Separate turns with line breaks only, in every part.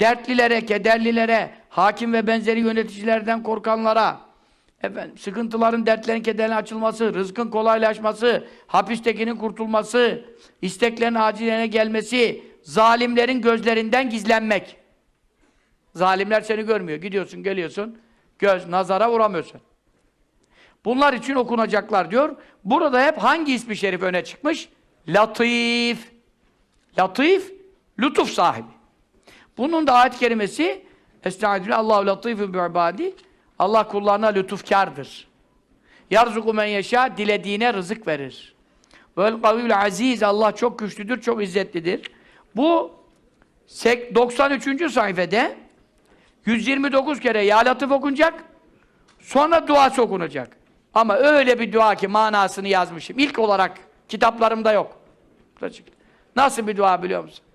dertlilere, kederlilere, hakim ve benzeri yöneticilerden korkanlara, efendim, sıkıntıların, dertlerin, kederlerin açılması, rızkın kolaylaşması, hapistekinin kurtulması, isteklerin aciline gelmesi, zalimlerin gözlerinden gizlenmek. Zalimler seni görmüyor. Gidiyorsun, geliyorsun, göz, nazara vuramıyorsun. Bunlar için okunacaklar diyor. Burada hep hangi ismi şerif öne çıkmış? Latif. Latif, lütuf sahibi. Bunun da ayet-i kerimesi Estaizu Allahu latifun bi. Allah kullarına lütufkardır. Yarzuku men yeşâ dilediğine rızık verir. Vel kaviyul aziz Allah çok güçlüdür, çok izzetlidir. Bu sek- 93. sayfede 129 kere Ya Latif okunacak. Sonra duası okunacak. Ama öyle bir dua ki manasını yazmışım. İlk olarak kitaplarımda yok. Nasıl bir dua biliyor musun?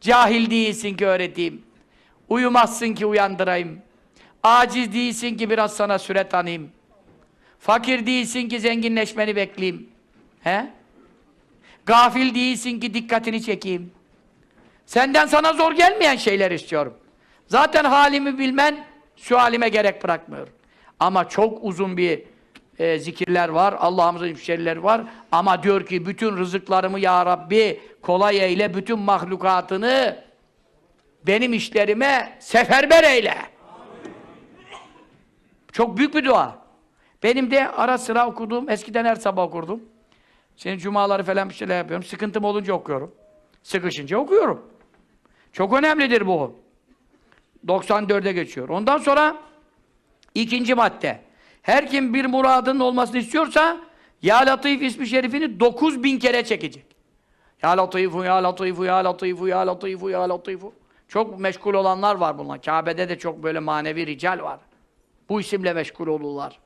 Cahil değilsin ki öğreteyim. Uyumazsın ki uyandırayım. Aciz değilsin ki biraz sana süre tanıyayım. Fakir değilsin ki zenginleşmeni bekleyeyim. He? Gafil değilsin ki dikkatini çekeyim. Senden sana zor gelmeyen şeyler istiyorum. Zaten halimi bilmen şu halime gerek bırakmıyor. Ama çok uzun bir e, zikirler var, Allah'ımızın şerleri var. Ama diyor ki bütün rızıklarımı ya Rabbi kolay eyle, bütün mahlukatını benim işlerime seferber eyle. Çok büyük bir dua. Benim de ara sıra okuduğum, eskiden her sabah okurdum. Şimdi cumaları falan bir şeyler yapıyorum. Sıkıntım olunca okuyorum. Sıkışınca okuyorum. Çok önemlidir bu. 94'e geçiyor. Ondan sonra ikinci madde. Her kim bir muradının olmasını istiyorsa Ya Latif ismi şerifini 9000 kere çekecek. Ya Latifu, Ya Latifu, Ya Latifu, Ya Latifu, Ya Latifu. Çok meşgul olanlar var bunlar. Kabe'de de çok böyle manevi rical var. Bu isimle meşgul olurlar.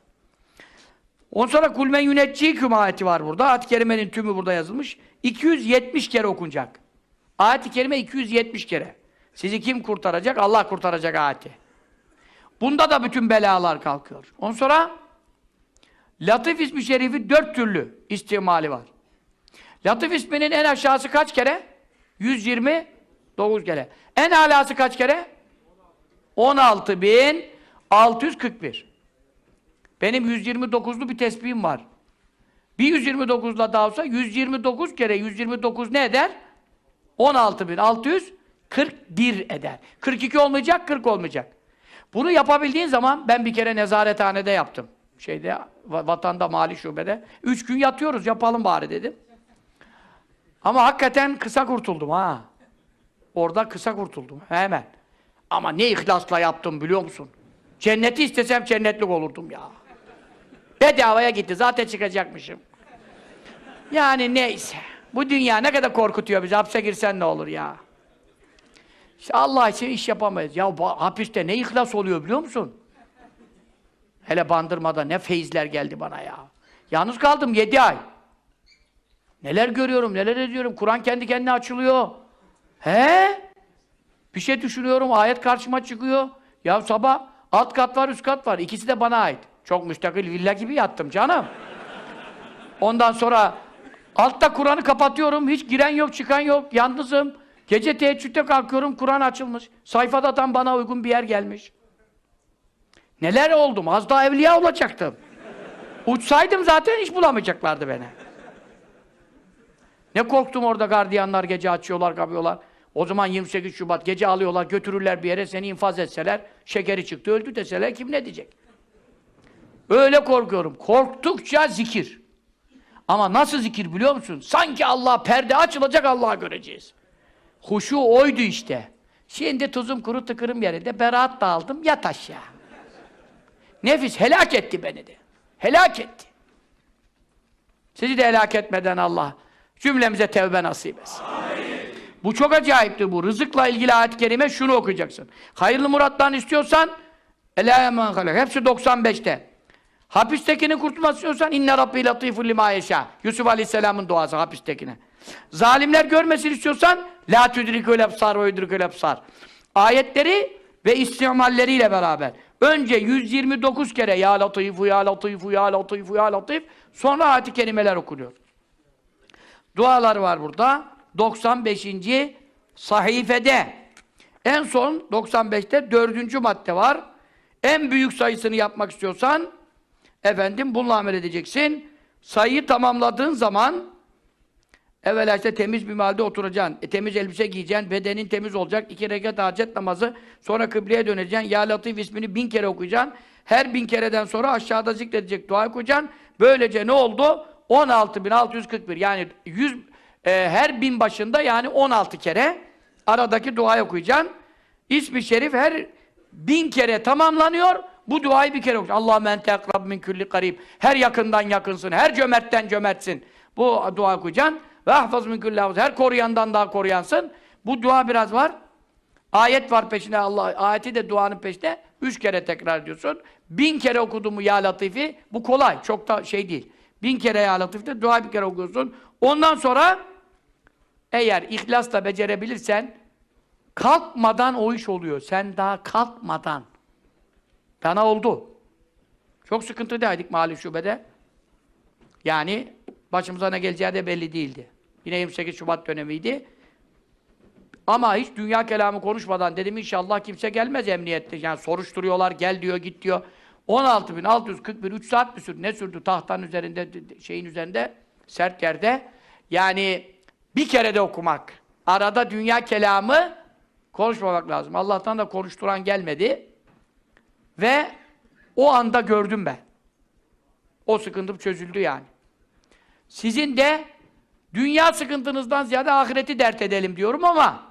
Ondan sonra kulmen yünetçi ayeti var burada. Ayet-i kerimenin tümü burada yazılmış. 270 kere okunacak. Ayet-i kerime 270 kere. Sizi kim kurtaracak? Allah kurtaracak ayeti. Bunda da bütün belalar kalkıyor. Ondan sonra Latif ismi şerifi dört türlü istimali var. Latif isminin en aşağısı kaç kere? 129 kere. En alası kaç kere? 16.641. Benim 129'lu bir tesbihim var. Bir 129'la daha olsa 129 kere 129 ne eder? 16.641 eder. 42 olmayacak, 40 olmayacak. Bunu yapabildiğin zaman ben bir kere nezarethanede yaptım. Şeyde va- vatanda mali şubede. Üç gün yatıyoruz yapalım bari dedim. Ama hakikaten kısa kurtuldum ha. Orada kısa kurtuldum hemen. Ama ne ihlasla yaptım biliyor musun? Cenneti istesem cennetlik olurdum ya. Bedavaya gitti. Zaten çıkacakmışım. Yani neyse. Bu dünya ne kadar korkutuyor bizi. Hapse girsen ne olur ya. İşte Allah için iş yapamayız. Ya hapiste ne ihlas oluyor biliyor musun? Hele bandırmada ne feyizler geldi bana ya. Yalnız kaldım yedi ay. Neler görüyorum, neler ediyorum. Kur'an kendi kendine açılıyor. He? Bir şey düşünüyorum, ayet karşıma çıkıyor. Ya sabah alt kat var, üst kat var. İkisi de bana ait. Çok müstakil villa gibi yattım canım. Ondan sonra altta Kur'an'ı kapatıyorum. Hiç giren yok, çıkan yok. Yalnızım. Gece teheccüde kalkıyorum, Kur'an açılmış. Sayfada tam bana uygun bir yer gelmiş. Neler oldum? Az daha evliya olacaktım. Uçsaydım zaten hiç bulamayacaklardı beni. Ne korktum orada gardiyanlar gece açıyorlar, kapıyorlar. O zaman 28 Şubat gece alıyorlar, götürürler bir yere seni infaz etseler, şekeri çıktı, öldü deseler kim ne diyecek? Öyle korkuyorum. Korktukça zikir. Ama nasıl zikir biliyor musun? Sanki Allah perde açılacak Allah'ı göreceğiz. Huşu oydu işte. Şimdi tuzum kuru tıkırım yerinde beraat da aldım yat aşağı. Nefis helak etti beni de. Helak etti. Sizi de helak etmeden Allah cümlemize tevbe nasip etsin. Bu çok acayipti bu. Rızıkla ilgili ayet-i kerime şunu okuyacaksın. Hayırlı murattan istiyorsan Ela emen halak. Hepsi 95'te. Hapistekini kurtulmak istiyorsan inne rabbi latifun lima yeşâ. Yusuf Aleyhisselam'ın duası hapistekine. Zalimler görmesin istiyorsan la tudrikul ebsar ve yudrikul ebsar. Ayetleri ve istimalleriyle beraber. Önce 129 kere ya latifu ya latifu ya latifu ya latif sonra ayet-i kerimeler okunuyor. Dualar var burada. 95. sayfede En son 95'te dördüncü madde var. En büyük sayısını yapmak istiyorsan efendim bununla amel edeceksin. Sayıyı tamamladığın zaman evvela işte temiz bir halde oturacaksın. E, temiz elbise giyeceksin. Bedenin temiz olacak. iki rekat hacet namazı. Sonra kıbleye döneceksin. Ya Latif ismini bin kere okuyacaksın. Her bin kereden sonra aşağıda zikredecek dua okuyacaksın. Böylece ne oldu? 16.641 yani 100 e, her bin başında yani 16 kere aradaki duayı okuyacaksın. İsmi şerif her bin kere tamamlanıyor. Bu duayı bir kere okuyacaksın. Allahümme ente akrab min külli karib. Her yakından yakınsın. Her cömertten cömertsin. Bu dua okuyacaksın. Ve ahfaz min hafız. Her koruyandan daha koruyansın. Bu dua biraz var. Ayet var peşine Allah. Ayeti de duanın peşinde. Üç kere tekrar ediyorsun. Bin kere okudun mu Ya Latifi? Bu kolay. Çok da şey değil. Bin kere Ya Latif'te dua bir kere okuyorsun. Ondan sonra eğer ihlasla becerebilirsen kalkmadan o iş oluyor. Sen daha kalkmadan. Bana oldu. Çok sıkıntıdaydık mali şubede. Yani başımıza ne geleceği de belli değildi. Yine 28 Şubat dönemiydi. Ama hiç dünya kelamı konuşmadan dedim inşallah kimse gelmez emniyette. Yani soruşturuyorlar, gel diyor, git diyor. 16.641, 3 saat mi sürdü? Ne sürdü? Tahtanın üzerinde, şeyin üzerinde, sert yerde. Yani bir kere de okumak. Arada dünya kelamı konuşmamak lazım. Allah'tan da konuşturan gelmedi. Ve o anda gördüm ben. O sıkıntım çözüldü yani. Sizin de dünya sıkıntınızdan ziyade ahireti dert edelim diyorum ama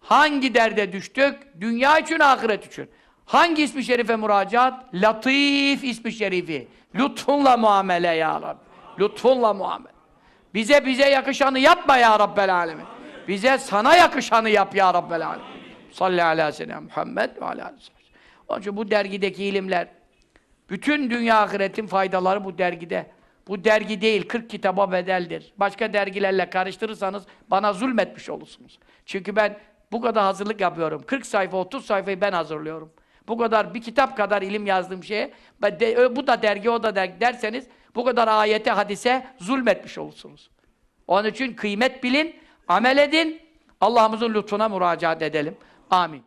hangi derde düştük? Dünya için, ahiret için. Hangi ismi şerife müracaat? Latif ismi şerifi. Lütfunla muamele ya Rabbi. Lütfunla muamele. Bize bize yakışanı yapma ya Rabbel alemin. Bize sana yakışanı yap ya Rabbel alemin. Salli ala seyyidina Muhammed ve ala Onun için bu dergideki ilimler, bütün dünya ahiretin faydaları bu dergide. Bu dergi değil, 40 kitaba bedeldir. Başka dergilerle karıştırırsanız bana zulmetmiş olursunuz. Çünkü ben bu kadar hazırlık yapıyorum. 40 sayfa, 30 sayfayı ben hazırlıyorum. Bu kadar, bir kitap kadar ilim yazdığım şeye, bu da dergi, o da dergi derseniz, bu kadar ayete, hadise zulmetmiş olursunuz. Onun için kıymet bilin, amel edin, Allah'ımızın lütfuna müracaat edelim. Amin.